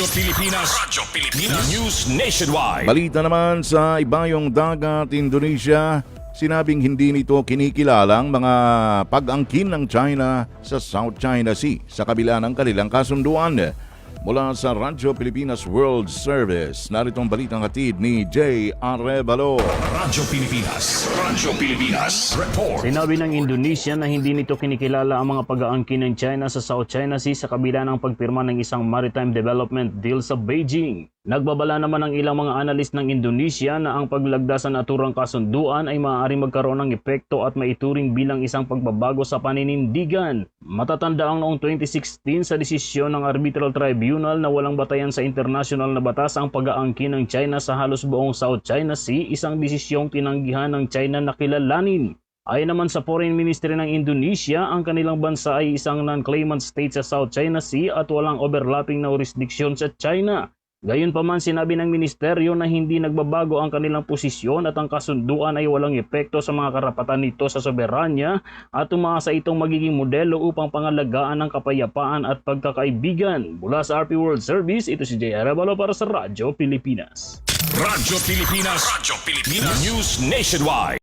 Radyo Pilipinas. Radyo Pilipinas. News Nationwide. Balita naman sa ibayong dagat Indonesia, sinabing hindi nito kinikilalang mga pag-angkin ng China sa South China Sea sa kabila ng kanilang kasunduan. Mula sa Radyo Pilipinas World Service, narito ang balitang hatid ni Jay Arevalo. Radyo Pilipinas. Radyo Pilipinas. Report. Sinabi ng Indonesia na hindi nito kinikilala ang mga pag-aangkin ng China sa South China Sea sa kabila ng pagpirma ng isang maritime development deal sa Beijing. Nagbabala naman ang ilang mga analis ng Indonesia na ang paglagda sa naturang kasunduan ay maaaring magkaroon ng epekto at maituring bilang isang pagbabago sa paninindigan. Matatanda ang noong 2016 sa desisyon ng Arbitral Tribunal na walang batayan sa international na batas ang pag-aangkin ng China sa halos buong South China Sea, isang desisyong tinanggihan ng China na kilalanin. Ayon naman sa Foreign Ministry ng Indonesia, ang kanilang bansa ay isang non-claimant state sa South China Sea at walang overlapping na jurisdiction sa China. Gayunpaman sinabi ng ministeryo na hindi nagbabago ang kanilang posisyon at ang kasunduan ay walang epekto sa mga karapatan nito sa soberanya at umaasa itong magiging modelo upang pangalagaan ng kapayapaan at pagkakaibigan. Mula sa RP World Service, ito si Jay Arevalo para sa Radyo Pilipinas. Radyo Pilipinas. Radyo Pilipinas. News Nationwide.